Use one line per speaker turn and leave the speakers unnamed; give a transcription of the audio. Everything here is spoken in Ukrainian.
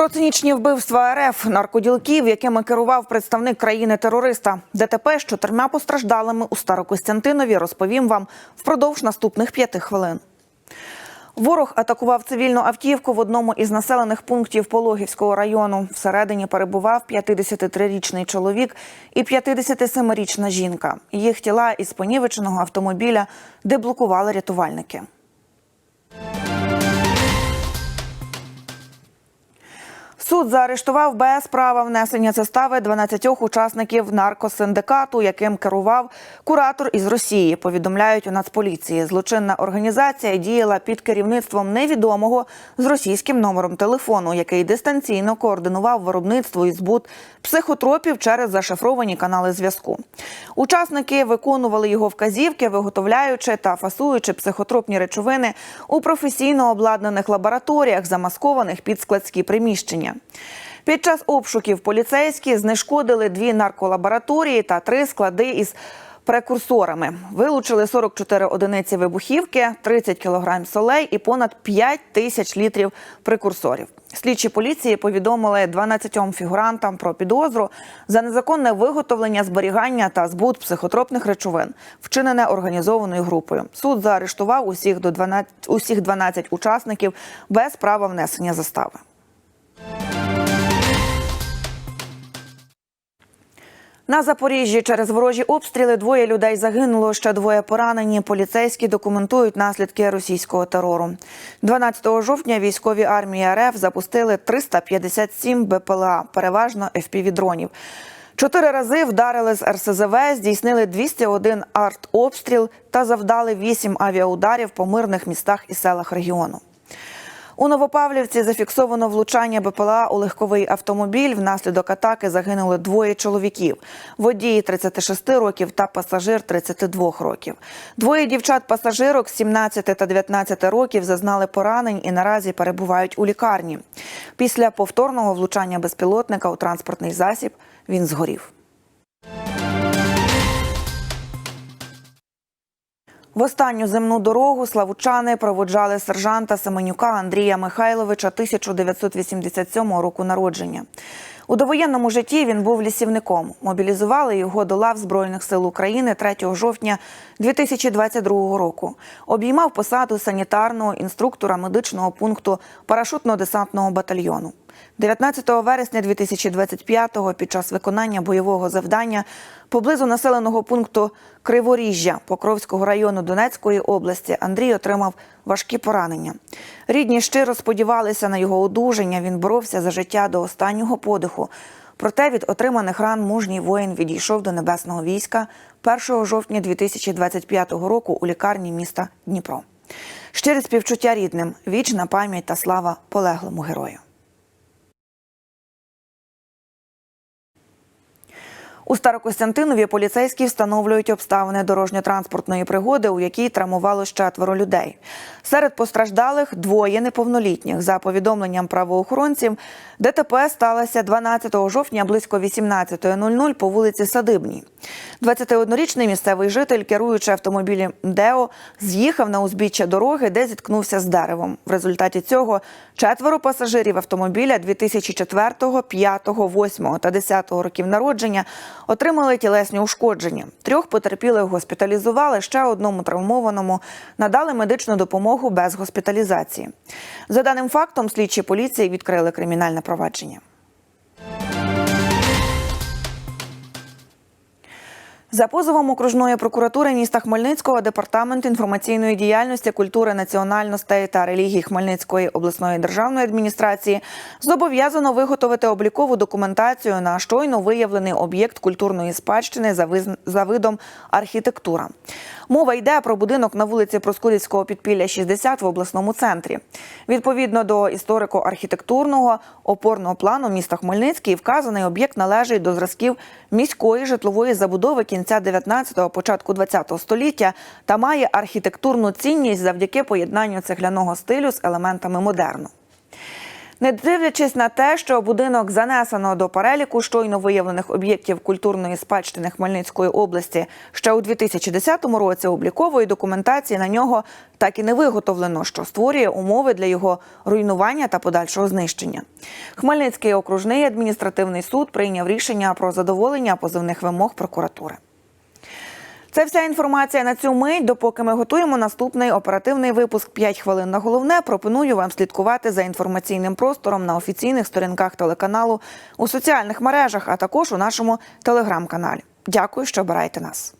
Про вбивства РФ наркоділків, якими керував представник країни-терориста. ДТП з чотирма постраждалими у Старокостянтинові розповім вам впродовж наступних п'яти хвилин. Ворог атакував цивільну автівку в одному із населених пунктів Пологівського району. Всередині перебував 53-річний чоловік і 57-річна жінка. Їх тіла із понівеченого автомобіля деблокували рятувальники. Суд заарештував без права внесення застави 12 учасників наркосиндикату, яким керував куратор із Росії. Повідомляють у Нацполіції. Злочинна організація діяла під керівництвом невідомого з російським номером телефону, який дистанційно координував виробництво і збут психотропів через зашифровані канали зв'язку. Учасники виконували його вказівки, виготовляючи та фасуючи психотропні речовини у професійно обладнаних лабораторіях, замаскованих під складські приміщення. Під час обшуків поліцейські знешкодили дві нарколабораторії та три склади із прекурсорами. Вилучили 44 одиниці вибухівки, 30 кілограм солей і понад 5 тисяч літрів прекурсорів. Слідчі поліції повідомили 12 фігурантам про підозру за незаконне виготовлення, зберігання та збут психотропних речовин, вчинене організованою групою. Суд заарештував усіх до 12, усіх 12 учасників без права внесення застави. На Запоріжжі через ворожі обстріли двоє людей загинуло, ще двоє поранені. Поліцейські документують наслідки російського терору. 12 жовтня військові армії РФ запустили 357 БПЛА, переважно FPV-дронів. Чотири рази вдарили з РСЗВ, здійснили 201 артобстріл та завдали 8 авіаударів по мирних містах і селах регіону. У Новопавлівці зафіксовано влучання БПЛА у легковий автомобіль. Внаслідок атаки загинули двоє чоловіків: водій 36 років та пасажир 32 років. Двоє дівчат-пасажирок 17 та 19 років зазнали поранень і наразі перебувають у лікарні. Після повторного влучання безпілотника у транспортний засіб він згорів. В останню земну дорогу славучани проводжали сержанта Семенюка Андрія Михайловича 1987 року народження. У довоєнному житті він був лісівником. Мобілізували його до лав Збройних сил України 3 жовтня 2022 року. Обіймав посаду санітарного інструктора медичного пункту парашутно-десантного батальйону. 19 вересня 2025-го під час виконання бойового завдання поблизу населеного пункту Криворіжжя Покровського району Донецької області Андрій отримав важкі поранення. Рідні щиро сподівалися на його одужання. Він боровся за життя до останнього подиху. Проте від отриманих ран мужній воїн відійшов до небесного війська 1 жовтня 2025 року у лікарні міста Дніпро. Щире співчуття рідним, вічна пам'ять та слава полеглому герою. У Старокостянтинові поліцейські встановлюють обставини дорожньо-транспортної пригоди, у якій травмувало четверо людей. Серед постраждалих двоє неповнолітніх. За повідомленням правоохоронців, ДТП сталося 12 жовтня близько 18.00 по вулиці Садибній. 21-річний місцевий житель, керуючи автомобілем Део, з'їхав на узбіччя дороги, де зіткнувся з деревом. В результаті цього четверо пасажирів автомобіля 2004, 5, 8 та 10 років народження отримали тілесні ушкодження. Трьох потерпілих госпіталізували, ще одному травмованому надали медичну допомогу без госпіталізації. За даним фактом, слідчі поліції відкрили кримінальне провадження. За позовом окружної прокуратури міста Хмельницького департамент інформаційної діяльності, культури, національностей та релігії Хмельницької обласної державної адміністрації зобов'язано виготовити облікову документацію на щойно виявлений об'єкт культурної спадщини за, виз... за видом архітектура. Мова йде про будинок на вулиці Проскурівського підпілля 60 в обласному центрі. Відповідно до історико-архітектурного опорного плану міста Хмельницький, вказаний об'єкт належить до зразків міської житлової забудови кінця 19-го, початку 20-го століття та має архітектурну цінність завдяки поєднанню цегляного стилю з елементами модерну. Не дивлячись на те, що будинок занесено до переліку щойно виявлених об'єктів культурної спадщини Хмельницької області ще у 2010 році, облікової документації на нього так і не виготовлено, що створює умови для його руйнування та подальшого знищення. Хмельницький окружний адміністративний суд прийняв рішення про задоволення позовних вимог прокуратури. Це вся інформація на цю мить. Допоки ми готуємо наступний оперативний випуск «5 хвилин на головне. Пропоную вам слідкувати за інформаційним простором на офіційних сторінках телеканалу у соціальних мережах, а також у нашому телеграм-каналі. Дякую, що обираєте нас.